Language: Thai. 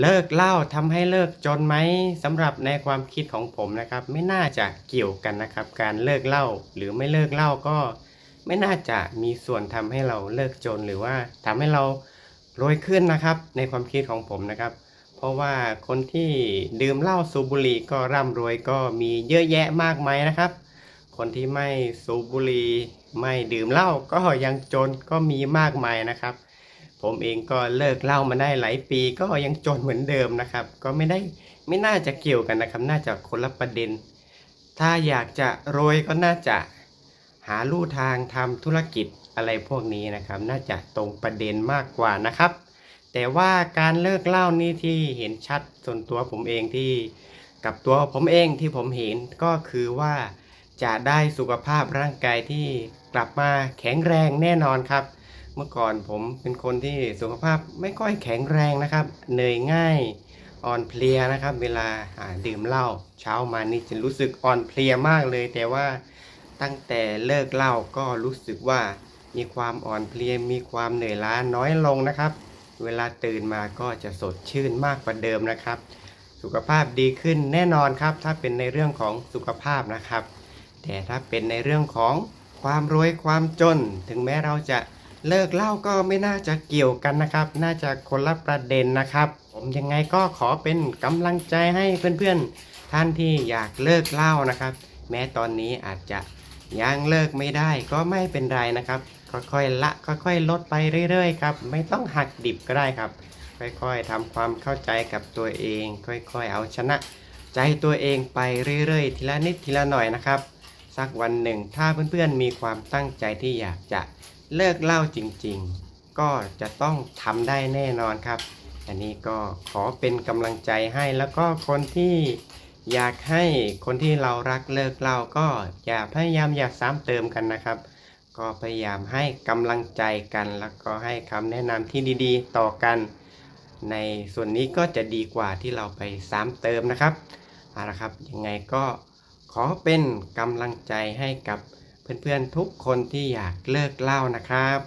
เลิกเหล้าทำให้เลิกจนไหมสำหรับในความคิดของผมนะครับ ไม่น่าจะเกี่ยวกันนะครับ การเลิกเหล้าหรือไม่เลิกเหล้าก็ ไม่น่าจะมีส่วนทำให้เราเลิกจนหรือว่าทำให้เรารวยขึ้นนะครับ ในความคิดของผมนะครับ เพราะว่าคนที่ดื่มเหล้าสูบบุหรี่ก็ร่ำรวยก็มีเยอะแยะมากมายนะครับ คนที่ไม่สูบบุหรี่ไม่ดื่มเหล้าก็ยังจนก็มีมากมายนะครับ ผมเองก็เลิกเล้ามาได้หลายปีก็ยังจนเหมือนเดิมนะครับ ก็ไม่ได้ไม่น่าจะเกี่ยวกันนะครับ น่าจะคนละประเด็น ถ้าอยากจะรวยก็น่าจะหาลู่ทางทำธุรกิจอะไรพวกนี้นะครับ น่าจะตรงประเด็นมากกว่านะครับ แต่ว่าการเลิกเล้านี่ที่เห็นชัดส่วนตัวผมเองที่กับตัวผมเองที่ผมเห็นก็คือว่าจะได้สุขภาพร่างกายที่กลับมาแข็งแรงแน่นอนครับ เมื่อก่อนผมเป็นคนที่สุขภาพไม่ค่อยแข็งแรงนะครับ เหนื่อยง่ายอ่อนเพลียนะครับ เวลาดื่มเหล้าเช้ามานี่จะรู้สึกอ่อนเพลียมากเลย แต่ว่าตั้งแต่เลิกเหล้าก็รู้สึกว่ามีความอ่อนเพลียมีความเหนื่อยล้าน้อยลงนะครับ เวลาตื่นมาก็จะสดชื่นมากกว่าเดิมนะครับ สุขภาพดีขึ้นแน่นอนครับ ถ้าเป็นในเรื่องของสุขภาพนะครับ แต่ถ้าเป็นในเรื่องของความรวยความจน ถึงแม้เราจะ เลิกเหล้าก็ไม่น่าจะเกี่ยวกันนะครับ น่าจะคนละประเด็นนะครับ ผมยังไงก็ขอเป็นกำลังใจให้เพื่อนๆ ท่านที่อยากเลิกเหล้านะครับ แม้ตอนนี้อาจจะยังเลิกไม่ได้ก็ไม่เป็นไรนะครับ ค่อยๆละค่อยๆลดไปเรื่อยๆครับ ไม่ต้องหักดิบก็ได้ครับ ค่อยๆทำความเข้าใจกับตัวเอง ค่อยๆ เอาชนะ ใจตัวเองไปเรื่อยๆ ทีละนิดทีละหน่อยนะครับ สักวันหนึ่ง ถ้าเพื่อนๆมีความตั้งใจที่อยากจะเลิกเหล้าจริงๆ ก็จะต้องทำได้แน่นอนครับ อันนี้ก็ขอเป็นกำลังใจให้แล้วก็คนที่อยากให้คนที่เรารักเลิกเหล้าก็อย่าพยายามอย่าซ้ำเติมกันนะครับ ก็พยายามให้กำลังใจกันแล้วก็ให้คำแนะนำที่ดีๆ ต่อกัน ในส่วนนี้ก็จะดีกว่าที่เราไปซ้ำเติมนะครับเอาละครับยังไงก็ ขอเป็นกำลังใจให้กับเพื่อนๆทุกคนที่อยากเลิกเหล้านะครับ